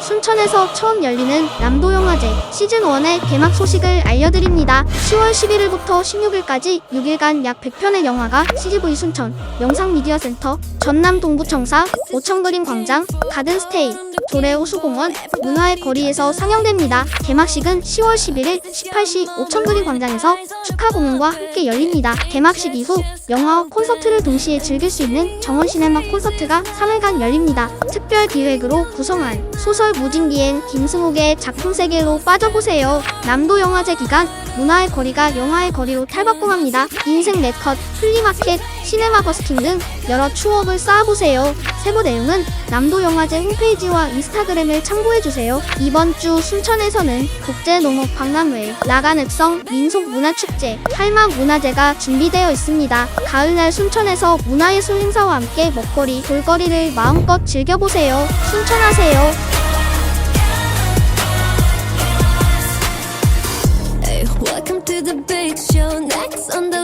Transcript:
순천에서 처음 열리는 남도영화제 시즌1의 개막 소식을 알려드립니다. 10월 11일부터 16일까지 6일간 약 100편의 영화가 CGV 순천, 영상미디어센터, 전남 동부청사, 오천그림 광장, 가든스테이, 조례 호수공원, 문화의 거리에서 상영됩니다. 개막식은 10월 11일 18시 오천그림 광장에서 축하 공연과 함께 열립니다. 개막식 이후 영화와 콘서트를 동시에 즐길 수 있는 정원 시네마 콘서트가 3일간 열립니다. 특별 기획으로 구성한 소설 무진기엔 김승욱의 작품 세계로 빠져보세요. 남도 영화제 기간 문화의 거리가 영화의 거리로 탈바꿈합니다. 인생 네컷, 플리마켓, 시네마 버스킹 등 여러 추억을 쌓아보세요. 세부 내용은 남도 영화제 홈페이지와 인스타그램을 참고해주세요. 이번 주 순천에서는 국제농업 박람회, 라간흑성 민속문화축제, 할막문화제가 준비되어 있습니다. 가을날 순천에서 문화예술 행사와 함께 먹거리, 볼거리를 마음껏 즐겨보세요. 순천하세요. Welcome to the big show. Next on the